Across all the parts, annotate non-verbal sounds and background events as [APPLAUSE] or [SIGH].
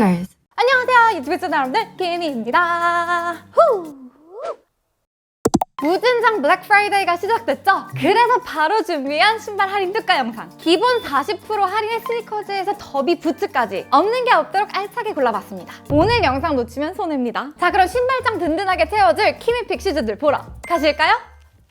Stalkers. 안녕하세요 유튜브 시청자 여러분들 김희입니다 후! 무진장 블랙 프라이데이가 시작됐죠? 그래서 바로 준비한 신발 할인 특가 영상 기본 40% 할인의 스니커즈에서 더비 부츠까지 없는 게 없도록 알차게 골라봤습니다 오늘 영상 놓치면 손해입니다 자 그럼 신발장 든든하게 채워줄 키미픽 슈즈들 보러 가실까요?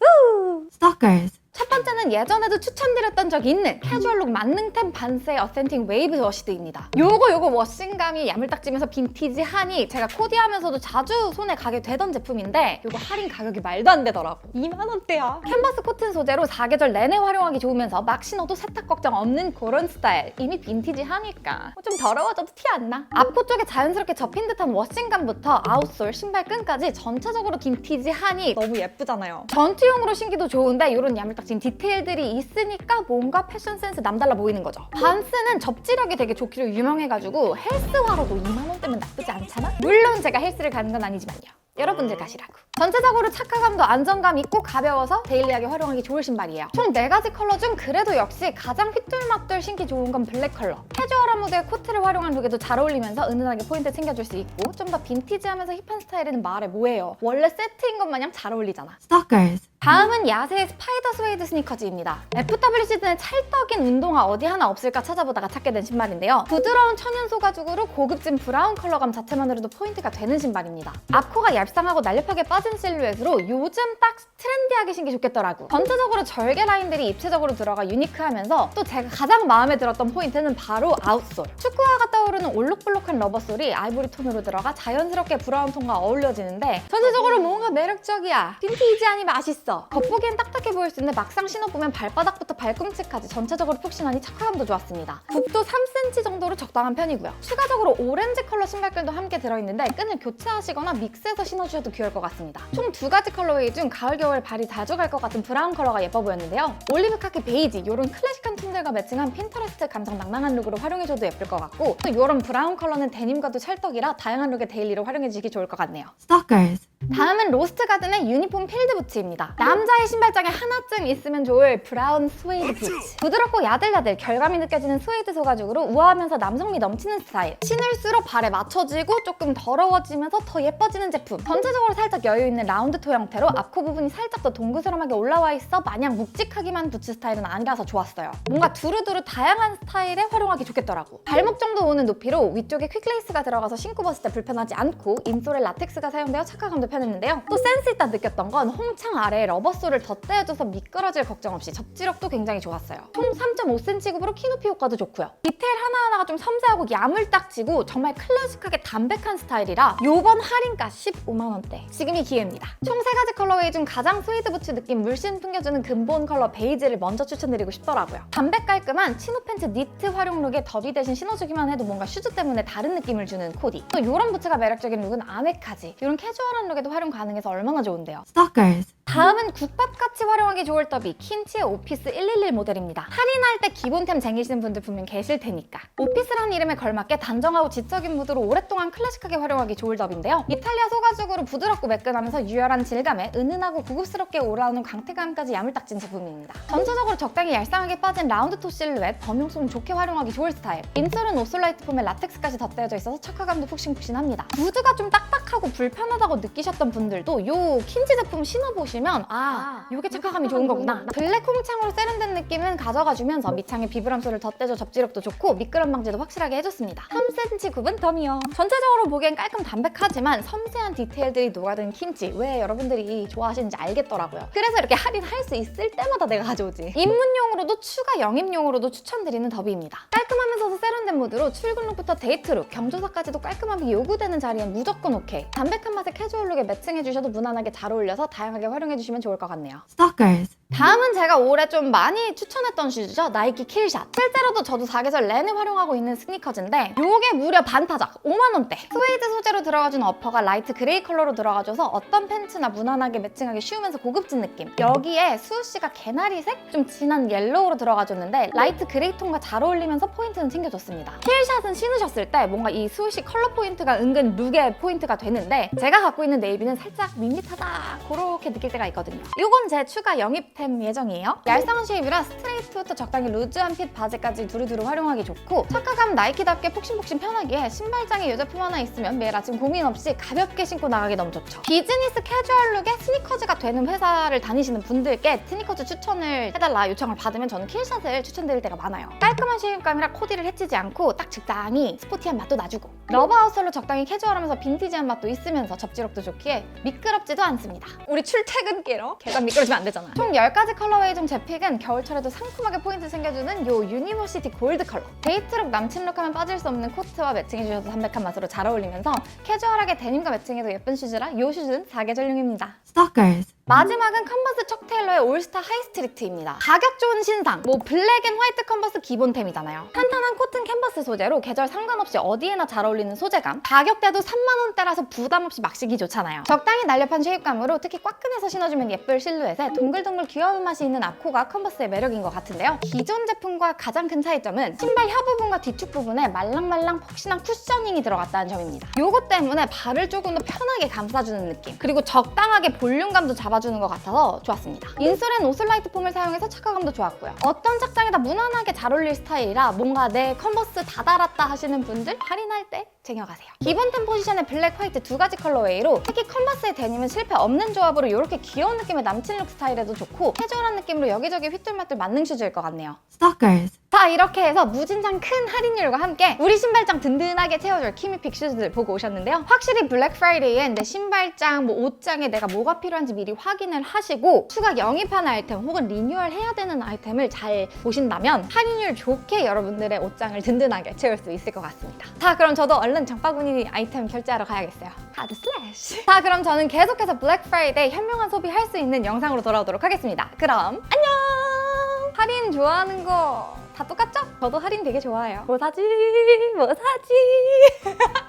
우! Stalkers. 첫 번째는 예전에도 추천드렸던 적이 있는 캐주얼룩 만능템 반스의 어센팅 웨이브 워시드입니다. 요거 요거 워싱감이 야물딱지면서 빈티지하니 제가 코디하면서도 자주 손에 가게 되던 제품인데 요거 할인 가격이 말도 안 되더라고. 2만 원대야. 캔버스 코튼 소재로 사계절 내내 활용하기 좋으면서 막 신어도 세탁 걱정 없는 그런 스타일. 이미 빈티지하니까 좀 더러워져도 티 안 나. 앞코 쪽에 자연스럽게 접힌 듯한 워싱감부터 아웃솔, 신발 끈까지 전체적으로 빈티지하니 너무 예쁘잖아요. 전투용으로 신기도 좋은데 이런 야물딱 진 디테일들이 있으니까 뭔가 패션 센스 남달라 보이는 거죠. 반스는 접지력이 되게 좋기로 유명해가지고 헬스화로도 2만 원대면 나쁘지 않잖아? 물론 제가 헬스를 가는 건 아니지만요. 여러분들 가시라고. 전체적으로 착화감도 안정감 있고 가벼워서 데일리하게 활용하기 좋을 신발이에요. 총 4가지 컬러 중 그래도 역시 가장 휘뚤마뚤 신기 좋은 건 블랙 컬러. 캐주얼한 무드에 코트를 활용한 룩에도 잘 어울리면서 은은하게 포인트 챙겨줄 수 있고 좀 더 빈티지하면서 힙한 스타일에는 말해 뭐해요. 원래 세트인 것 마냥 잘 어울리잖아. Stalkers. 다음은 야세의 스파이더 스웨이드 스니커즈입니다. FW 시즌에 찰떡인 운동화 어디 하나 없을까 찾아보다가 찾게 된 신발인데요. 부드러운 천연 소가죽으로 고급진 브라운 컬러감 자체만으로도 포인트가 되는 신발입니다. 앞코가 얇 상하고 날렵하게 빠진 실루엣으로 요즘 딱 트렌디하게 신기 좋겠더라고. 전체적으로 절개 라인들이 입체적으로 들어가 유니크하면서 또 제가 가장 마음에 들었던 포인트는 바로 아웃솔. 축구화가 떠오르는 올록볼록한 러버솔이 아이보리 톤으로 들어가 자연스럽게 브라운 톤과 어울려지는데 전체적으로 뭔가 매력적이야. 빈티지하니 맛있어. 겉보기엔 딱딱해 보일 수 있는데 막상 신어보면 발바닥부터 발꿈치까지 전체적으로 푹신하니 착화감도 좋았습니다. 굽도 3cm 정도로 적당한 편이고요. 추가적으로 오렌지 컬러 신발끈도 함께 들어있는데 끈을 교체하시거나 믹스해서 신어주셔도 귀여울 것 같습니다. 총 두 가지 컬러웨이 중 가을 겨울 발이 자주 갈 것 같은 브라운 컬러가 예뻐 보였는데요. 올리브 카키 베이지 이런 클래식한 톤들과 매칭한 핀터레스트 감성 낭낭한 룩으로 활용해줘도 예쁠 것 같고 또 이런 브라운 컬러는 데님과도 찰떡이라 다양한 룩의 데일리로 활용해주기 좋을 것 같네요. Stalkers. 다음은 로스트 가든의 유니폼 필드 부츠입니다. 남자의 신발장에 하나쯤 있으면 좋을 브라운 스웨이드 부츠. 부드럽고 야들야들 결감이 느껴지는 스웨이드 소가죽으로 우아하면서 남성미 넘치는 스타일. 신을수록 발에 맞춰지고 조금 더러워지면서 더 예뻐지는 제품. 전체적으로 살짝 여유 있는 라운드 토 형태로 앞코 부분이 살짝 더 동그스름하게 올라와 있어 마냥 묵직하기만 부츠 스타일은 아니라서 좋았어요. 뭔가 두루두루 다양한 스타일에 활용하기 좋겠더라고. 발목 정도 오는 높이로 위쪽에 퀵레이스가 들어가서 신고 벗을 때 불편하지 않고 인솔에 라텍스가 사용되어 착화감도 편했는데요. 또 센스 있다 느꼈던 건 홍창 아래에 러버솔을 덧대어줘서 미끄러질 걱정 없이 접지력도 굉장히 좋았어요. 총 3.5cm 굽으로 키높이 효과도 좋고요. 디테일 하나하나가 좀 섬세하고 야물딱지고 정말 클래식하게 담백한 스타일이라 요번 할인가 15만 원대. 지금 이 기회입니다. 총 세 가지 컬러웨이 중 가장 스웨이드 부츠 느낌 물씬 풍겨주는 근본 컬러 베이지를 먼저 추천드리고 싶더라고요. 담백 깔끔한 치노 팬츠 니트 활용 룩에 더비 대신 신어주기만 해도 뭔가 슈즈 때문에 다른 느낌을 주는 코디. 또 이런 부츠가 매력적인 룩은 아메카지. 이런 캐주얼한 룩에 도 활용 가능해서 얼마나 좋은데요. Stalkers. 다음은 국밥같이 활용하기 좋을 더비 킨치의 오피스 111 모델입니다. 할인할 때 기본템 쟁이시는 분들 분명 계실 테니까. 오피스라는 이름에 걸맞게 단정하고 지적인 무드로 오랫동안 클래식하게 활용하기 좋을 더비인데요. 이탈리아 소가죽으로 부드럽고 매끈하면서 유열한 질감에 은은하고 고급스럽게 올라오는 광택감까지 야물딱진 제품입니다. 전체적으로 적당히 얄쌍하게 빠진 라운드 토 실루엣, 범용성 좋게 활용하기 좋을 스타일. 인솔은 오솔라이트 폼에 라텍스까지 덧대어져 있어서 착화감도 푹신푹신합니다. 구두가 좀 딱딱하고 불편하다고 느끼셨 던 분들도 요 킨지 제품 신어보시면 아, 요게 착화감이 좋은 거구나. 블랙 홍창으로 세련된 느낌은 가져가주면서 밑창에 비브람소를 덧대줘 접지력도 좋고 미끄럼 방지도 확실하게 해줬습니다. 3cm 굽은 더미요. 전체적으로 보기엔 깔끔 담백하지만 섬세한 디테일들이 녹아든 킨지 왜 여러분들이 좋아하시는지 알겠더라고요. 그래서 이렇게 할인할 수 있을 때마다 내가 가져오지. 입문용으로도 추가 영입용으로도 추천드리는 더비입니다. 깔끔하면서도 세련된 무드로 출근룩부터 데이트룩, 경조사까지도 깔끔함이 요구되는 자리엔 무조건 오케이. 담백한 맛의 캐주얼룩에 매칭해 주셔도 무난하게 잘 어울려서 다양하게 활용해 주시면 좋을 것 같네요. Stalkers. 다음은 제가 올해 좀 많이 추천했던 슈즈죠. 나이키 킬샷. 실제로도 저도 사계절 내내 활용하고 있는 스니커즈인데 요게 무려 반타작 5만 원대. 스웨이드 소재로 들어가준 어퍼가 라이트 그레이 컬러로 들어가줘서 어떤 팬츠나 무난하게 매칭하기 쉬우면서 고급진 느낌. 여기에 수우씨가 개나리색? 좀 진한 옐로우로 들어가줬는데 라이트 그레이 톤과 잘 어울리면서 포인트는 챙겨줬습니다. 킬샷은 신으셨을 때 뭔가 이 수우씨 컬러 포인트가 은근 룩의 포인트가 되는데 제가 갖고 있는 네이비는 살짝 밋밋하다 그렇게 느낄 때가 있거든요. 이건 제 추가 영입 템 예정이에요. 얄쌍한 쉐입이라 스트레이트부터 적당히 루즈한 핏 바지까지 두루두루 활용하기 좋고 착화감 나이키답게 폭신폭신 편하기에 신발장에 이 제품 하나 있으면 매일 아침 고민 없이 가볍게 신고 나가기 너무 좋죠. 비즈니스 캐주얼 룩에 스니커즈가 되는 회사를 다니시는 분들께 스니커즈 추천을 해달라 요청을 받으면 저는 킬샷을 추천드릴 때가 많아요. 깔끔한 쉐입감이라 코디를 해치지 않고 딱 적당히 스포티한 맛도 놔주고 러브 아웃솔로 적당히 캐주얼하면서 빈티지한 맛도 있으면서 접지력도 좋기에 미끄럽지도 않습니다. 우리 출퇴근길어 계단 미끄러지면 안 되잖아. 총 10가지 컬러웨이 중 제 픽은 겨울철에도 상큼하게 포인트 생겨주는 요 유니버시티 골드 컬러. 데이트룩 남친룩 하면 빠질 수 없는 코트와 매칭해주셔서 담백한 맛으로 잘 어울리면서 캐주얼하게 데님과 매칭해도 예쁜 슈즈라 요 슈즈는 사계절용입니다. Stalkers. 마지막은 컨버스 척 테일러의 올스타 하이스트리트입니다. 가격 좋은 신상, 뭐 블랙 앤 화이트 컨버스 기본템이잖아요. 탄탄한 코튼 캔버스 소재로 계절 상관없이 어디에나 잘 어울리는 소재감. 가격대도 3만 원대라서 부담 없이 막 신기 좋잖아요. 적당히 날렵한 쉐입감으로 특히 꽉끈해서 신어주면 예쁠 실루엣에 동글동글 귀여운 맛이 있는 아코가 컨버스의 매력인 것 같은데요. 기존 제품과 가장 큰 차이점은 신발 혀 부분과 뒤축 부분에 말랑말랑 폭신한 쿠셔닝이 들어갔다는 점입니다. 요것 때문에 발을 조금 더 편하게 감싸주는 느낌. 그리고 적당하게 볼륨감도 잡아 주는 것 같아서 좋았습니다. 인솔엔 오슬라이트 폼을 사용해서 착화감도 좋았고요. 어떤 착장에다 무난하게 잘 어울릴 스타일이라 뭔가 내 컨버스 다 달았다 하시는 분들 할인할 때 쟁여가세요. 기본템 포지션의 블랙, 화이트 두 가지 컬러웨이로 특히 컨버스의 데님은 실패 없는 조합으로 이렇게 귀여운 느낌의 남친룩 스타일에도 좋고 캐주얼한 느낌으로 여기저기 휘뚤마뚤 만능 슈즈일 것 같네요. Stalkers. 자 이렇게 해서 무진장 큰 할인율과 함께 우리 신발장 든든하게 채워줄 키미픽 슈즈들 보고 오셨는데요. 확실히 블랙 프라이데이엔 내 신발장, 뭐 옷장에 내가 뭐가 필요한지 미리 확인을 하시고 추가 영입하는 아이템 혹은 리뉴얼 해야 되는 아이템을 잘 보신다면 할인율 좋게 여러분들의 옷장을 든든하게 채울 수 있을 것 같습니다. 자 그럼 저도 얼른 장바구니 아이템 결제하러 가야겠어요. 카드 슬래시. 자 그럼 저는 계속해서 블랙 프라이데이 현명한 소비 할 수 있는 영상으로 돌아오도록 하겠습니다. 그럼 안녕! 할인 좋아하는 거 다 똑같죠? 저도 할인 되게 좋아해요. 뭐 사지? 뭐 사지? [LAUGHS]